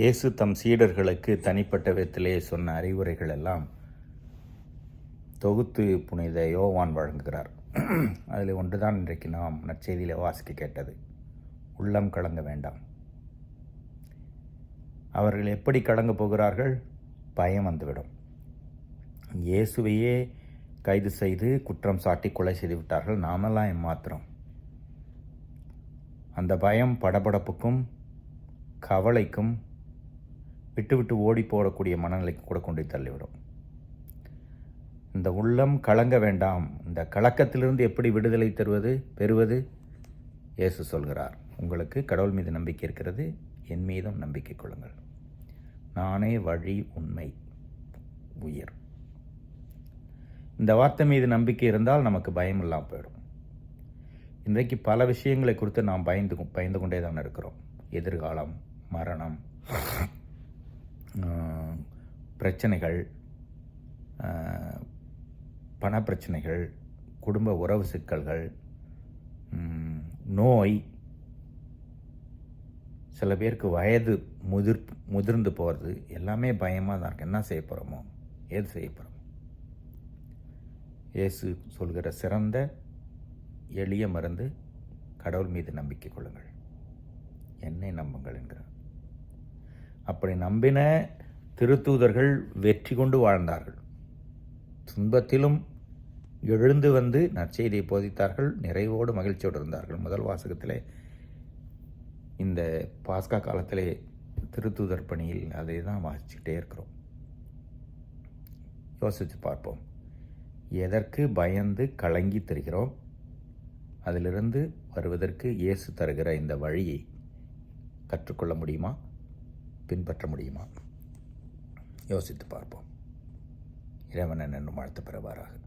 இயேசு தம் சீடர்களுக்கு தனிப்பட்ட விதத்திலே சொன்ன அறிவுரைகள் எல்லாம் தொகுத்து புனித யோவான் வழங்குகிறார். அதில் ஒன்றுதான் இன்றைக்கு நாம் நற்செய்தியில் வாசிக்க கேட்டது. உள்ளம் கலங்க வேண்டாம். அவர்கள் எப்படி கலங்க போகிறார்கள்? பயம் வந்துவிடும். இயேசுவையே கைது செய்து குற்றம் சாட்டி கொலை செய்து விட்டார்கள். நாமெல்லாம் ஏமாத்திரம் அந்த பயம் படபடப்புக்கும் கவலைக்கும் விட்டு விட்டு ஓடி போடக்கூடிய மனநிலைக்கு கூட கொண்டு தள்ளிவிடும். இந்த உள்ளம் கலங்க வேண்டாம். இந்த கலக்கத்திலிருந்து எப்படி விடுதலை தருவது பெறுவது? இயேசு சொல்கிறார் உங்களுக்கு கடவுள் மீது நம்பிக்கை இருக்கிறது என் மீதும் நம்பிக்கை கொள்ளுங்கள். நானே வழி உண்மை உயிர். இந்த வார்த்தை மீது நம்பிக்கை இருந்தால் நமக்கு பயம் இல்லாமல் போயிடும். இன்றைக்கு பல விஷயங்களை குறித்து நாம் பயந்து கொ- பயந்து கொண்டே தான் இருக்கிறோம். எதிர்காலம் மரணம் பிரச்சனைகள் ஆஹ், பணப்பிரச்சனைகள் குடும்ப உறவு சிக்கல்கள் நோய் சில பேருக்கு வயது முதிர் முதிர்ந்து போகிறது எல்லாமே பயமாக தான் இருக்குது என்ன செய்ய போகிறோமோ ஏது செய்ய போகிறோமோ இயேசு சொல்கிற சிறந்த எளிய மருந்து கடவுள் மீது நம்பிக்கை கொள்ளுங்கள். என்னை நம்புங்கள் என்கிறார். அப்படி நம்பின திருத்தூதர்கள் வெற்றி கொண்டு வாழ்ந்தார்கள். துன்பத்திலும் எழுந்து வந்து நற்செய்தியை போதித்தார்கள். நிறைவோடு மகிழ்ச்சியோடு இருந்தார்கள். முதல் வாசகத்திலே இந்த பாஸ்கா காலத்திலே திருத்தூதர் பணியில் அதை தான் வாசிச்சுக்கிட்டே இருக்கிறோம். யோசித்து பார்ப்போம். எதற்கு பயந்து கலங்கி தருகிறோம்? அதிலிருந்து வருவதற்கு இயேசு தருகிற இந்த வழியை கற்றுக்கொள்ள முடியுமா? பின்பற்ற முடியுமா? யோசித்து பார்ப்போம். இறைவன் நன்னும் வாழ்த்து பெறுவாராக.